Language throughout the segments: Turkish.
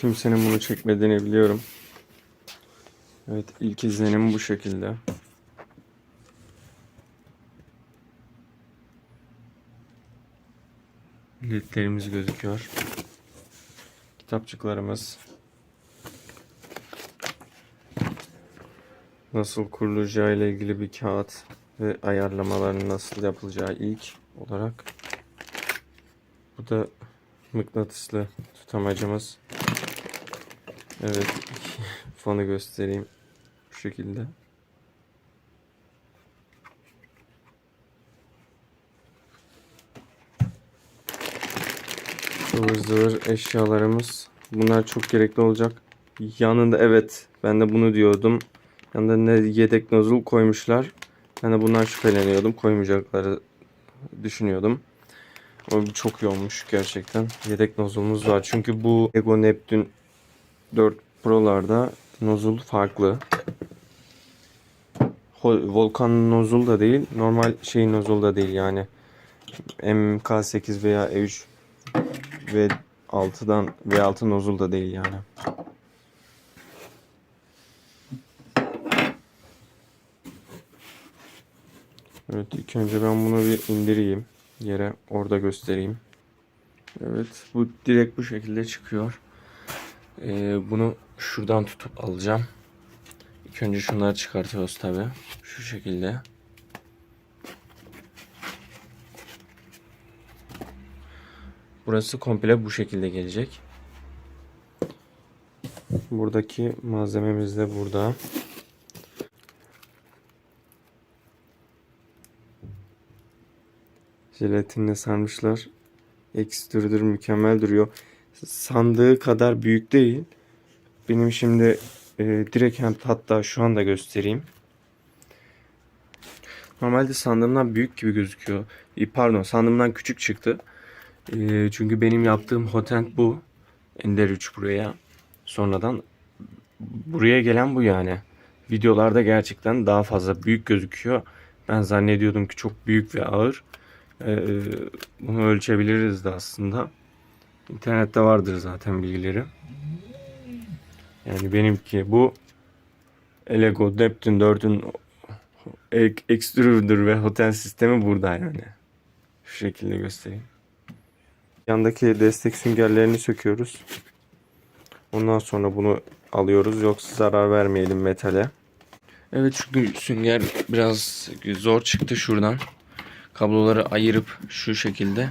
kimsenin bunu çekmediğini biliyorum. Evet ilk izlenim bu şekilde. Ledlerimiz gözüküyor. Kitapçıklarımız. Nasıl kurulacağı ile ilgili bir kağıt ve ayarlamaların nasıl yapılacağı ilk olarak. Bu da mıknatıslı tutamacımız. Evet, fanı göstereyim bu şekilde. Zıvır zıvır eşyalarımız. Bunlar çok gerekli olacak. Yanında evet ben de bunu diyordum. Yanında ne yedek nozul koymuşlar. Ben de bundan şüpheleniyordum. Koymayacakları düşünüyordum. Bu çok iyi olmuş gerçekten. Yedek nozulumuz var. Çünkü bu Lego Neptune 4 Pro'larda nozul farklı. Volkan nozul da değil. Normal şey nozul da değil yani. MK8 veya E3 ve 6'dan V6 nozul da değil yani. Evet ilk önce ben bunu bir indireyim yere orada göstereyim. Evet bu direkt bu şekilde çıkıyor. Ee, bunu şuradan tutup alacağım. İlk önce şunları çıkartıyoruz tabi. Şu şekilde. Burası komple bu şekilde gelecek. Buradaki malzememiz de burada. Jelatinle sarmışlar. Ekstrüdür mükemmel duruyor. Sandığı kadar büyük değil. Benim şimdi e, direkt hem hatta şu anda göstereyim. Normalde sandığımdan büyük gibi gözüküyor. E, pardon sandığımdan küçük çıktı. E, çünkü benim yaptığım hotent bu. Ender 3 buraya. Sonradan buraya gelen bu yani. Videolarda gerçekten daha fazla büyük gözüküyor. Ben zannediyordum ki çok büyük ve ağır. Ee, bunu ölçebiliriz de aslında. İnternette vardır zaten bilgileri. Yani benimki bu Lego Neptune 4'ün ek- extruder ve hotel sistemi burada yani. Şu şekilde göstereyim. Yandaki destek süngerlerini söküyoruz. Ondan sonra bunu alıyoruz. Yoksa zarar vermeyelim metale. Evet çünkü sünger biraz zor çıktı şuradan. Kabloları ayırıp şu şekilde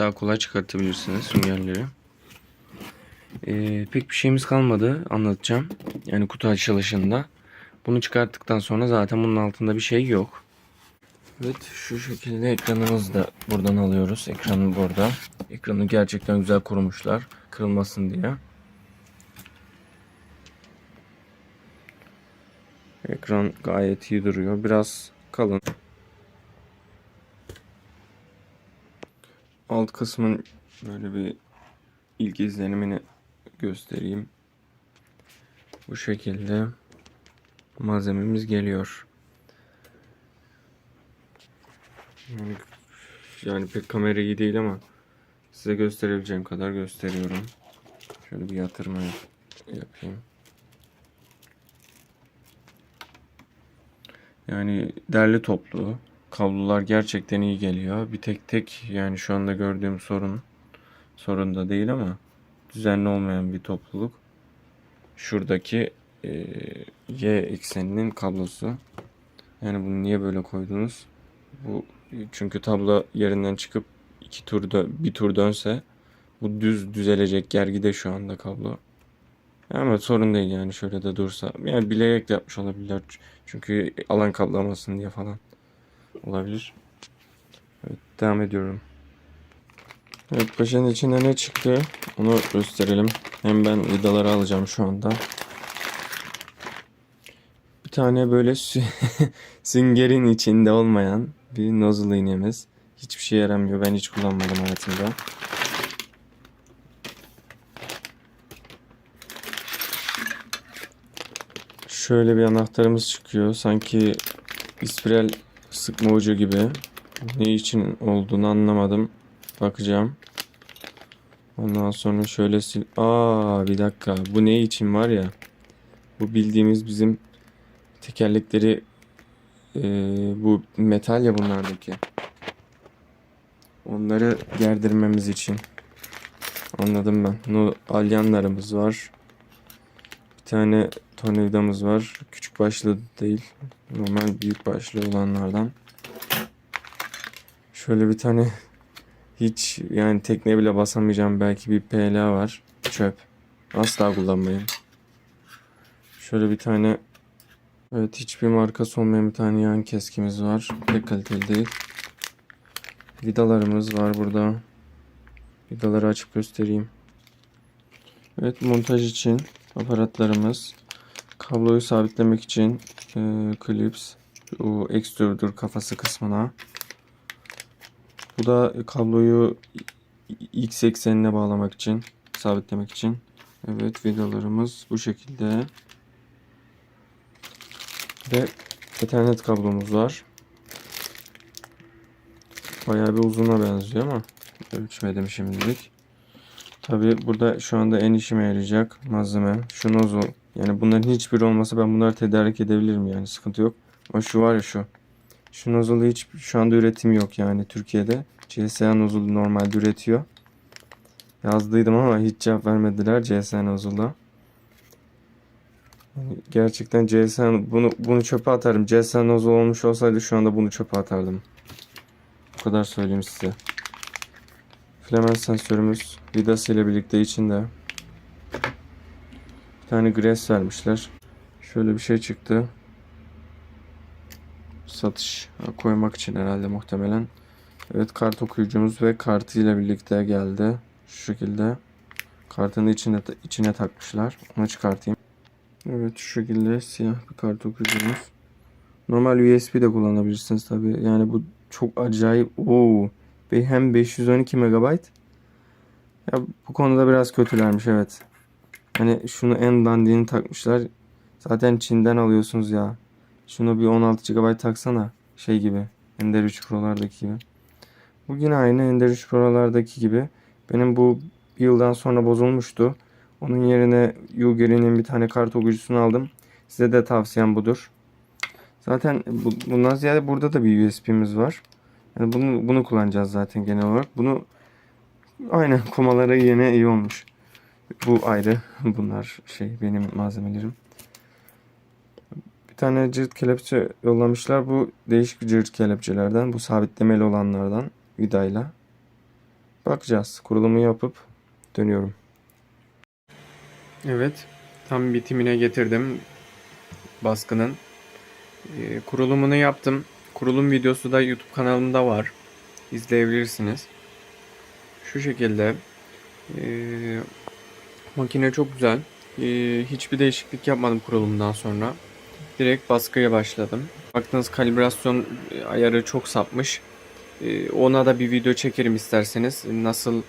daha kolay çıkartabilirsiniz süngerleri. Ee, pek bir şeyimiz kalmadı anlatacağım. Yani kutu açılışında. Bunu çıkarttıktan sonra zaten bunun altında bir şey yok. Evet şu şekilde ekranımızı da buradan alıyoruz. Ekranı burada. Ekranı gerçekten güzel korumuşlar. Kırılmasın diye. Ekran gayet iyi duruyor. Biraz kalın. Alt kısmın böyle bir ilk izlenimini göstereyim. Bu şekilde malzememiz geliyor. Yani, yani pek kamera iyi değil ama size gösterebileceğim kadar gösteriyorum. Şöyle bir yatırma yap- yapayım. Yani derli toplu. Kablolar gerçekten iyi geliyor. Bir tek tek yani şu anda gördüğüm sorun sorun da değil ama düzenli olmayan bir topluluk. Şuradaki e, Y ekseninin kablosu. Yani bunu niye böyle koydunuz? Bu çünkü tablo yerinden çıkıp iki turda bir tur dönse bu düz düzelecek gergide şu anda kablo. Ama sorun değil yani şöyle de dursa. Yani bilerek de yapmış olabilirler. Çünkü alan kaplamasın diye falan olabilir. Evet devam ediyorum. Evet paşanın içinde ne çıktı onu gösterelim. Hem ben vidaları alacağım şu anda. Bir tane böyle sü- süngerin içinde olmayan bir nozzle iğnemiz. Hiçbir şey yaramıyor. Ben hiç kullanmadım hayatımda. Şöyle bir anahtarımız çıkıyor. Sanki ispiral sıkma ucu gibi. Ne için olduğunu anlamadım. Bakacağım. Ondan sonra şöyle sil... Aa bir dakika. Bu ne için var ya? Bu bildiğimiz bizim tekerlekleri eee, bu metal ya bunlardaki. Onları gerdirmemiz için. Anladım ben. No, alyanlarımız var. Bir tane tornavidamız var. Küçük başlı değil. Normal büyük başlı olanlardan. Şöyle bir tane hiç yani tekneye bile basamayacağım belki bir PLA var. Çöp. Asla kullanmayın. Şöyle bir tane evet hiçbir markası olmayan bir tane yan keskimiz var. Pek kaliteli değil. Vidalarımız var burada. Vidaları açıp göstereyim. Evet montaj için aparatlarımız. Kabloyu sabitlemek için e, klips. O extruder kafası kısmına. Bu da kabloyu x eksenine bağlamak için, sabitlemek için. Evet vidalarımız bu şekilde. Ve Ethernet kablomuz var. Bayağı bir uzuna benziyor ama ölçmedim şimdilik. Tabi burada şu anda en işime yarayacak malzeme şu nozzle. Yani bunların hiçbiri olmasa ben bunları tedarik edebilirim yani sıkıntı yok. Ama şu var ya şu. Şu nozzle'da hiç şu anda üretim yok yani Türkiye'de. CSA nozzle normalde üretiyor. Yazdıydım ama hiç cevap vermediler CSA nozzle'da. Yani gerçekten CSA bunu bunu çöpe atarım. CSA nozzle olmuş olsaydı şu anda bunu çöpe atardım. Bu kadar söyleyeyim size. Filament sensörümüz vidası ile birlikte içinde. Tane gres vermişler. Şöyle bir şey çıktı. Satış koymak için herhalde muhtemelen. Evet kart okuyucumuz ve kartıyla birlikte geldi. Şu şekilde. Kartın içine içine takmışlar. Onu çıkartayım. Evet şu şekilde siyah bir kart okuyucumuz. Normal USB de kullanabilirsiniz tabi. Yani bu çok acayip. Oo. Hem 512 MB. Ya bu konuda biraz kötülermiş evet. Hani şunu en dandiğini takmışlar. Zaten Çin'den alıyorsunuz ya. Şunu bir 16 GB taksana. Şey gibi. Ender 3 Pro'lardaki gibi. Bu yine aynı Ender 3 Pro'lardaki gibi. Benim bu bir yıldan sonra bozulmuştu. Onun yerine Yuger'in bir tane kart okuyucusunu aldım. Size de tavsiyem budur. Zaten bu, bundan ziyade burada da bir USB'miz var. Yani bunu, bunu kullanacağız zaten genel olarak. Bunu aynen kumalara yine iyi olmuş. Bu ayrı. Bunlar şey benim malzemelerim. Bir tane cırt kelepçe yollamışlar. Bu değişik cırt kelepçelerden. Bu sabitlemeli olanlardan. Vidayla. Bakacağız. Kurulumu yapıp dönüyorum. Evet. Tam bitimine getirdim baskının. Ee, kurulumunu yaptım. Kurulum videosu da YouTube kanalımda var. İzleyebilirsiniz. Şu şekilde. Ee, makine çok güzel. Ee, hiçbir değişiklik yapmadım kurulumdan sonra. Direkt baskıya başladım. Baktığınız kalibrasyon ayarı çok sapmış. Ee, ona da bir video çekerim isterseniz. Nasıl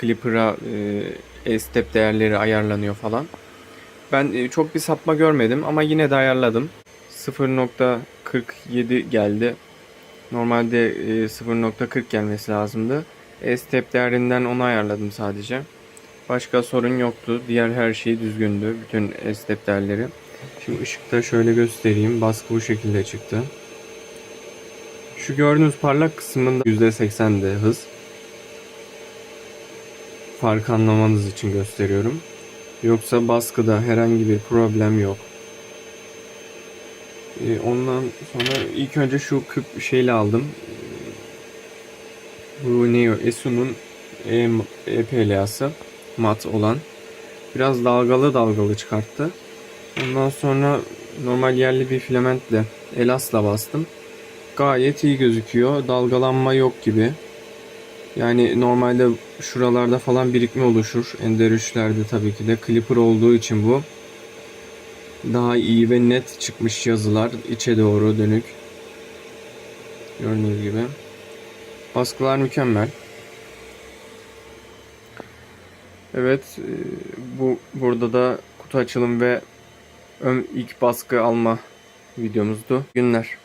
Clipper'a e, step değerleri ayarlanıyor falan. Ben e, çok bir sapma görmedim ama yine de ayarladım. 0.47 geldi. Normalde e, 0.40 gelmesi lazımdı. E-step değerinden onu ayarladım sadece. Başka sorun yoktu. Diğer her şey düzgündü. Bütün değerleri. Şimdi ışıkta şöyle göstereyim. Baskı bu şekilde çıktı. Şu gördüğünüz parlak kısmında %80'de hız. Farkı anlamanız için gösteriyorum. Yoksa baskıda herhangi bir problem yok. Ee, ondan sonra ilk önce şu küp şeyle aldım. Bu Neo Esu'nun e, EPLA'sı mat olan. Biraz dalgalı dalgalı çıkarttı. Ondan sonra normal yerli bir filamentle elasla bastım. Gayet iyi gözüküyor. Dalgalanma yok gibi. Yani normalde şuralarda falan birikme oluşur. Ender 3'lerde tabii ki de Clipper olduğu için bu daha iyi ve net çıkmış yazılar içe doğru dönük. Gördüğünüz gibi. Baskılar mükemmel. Evet, e, bu burada da kutu açılım ve ön ilk baskı alma videomuzdu. Günler.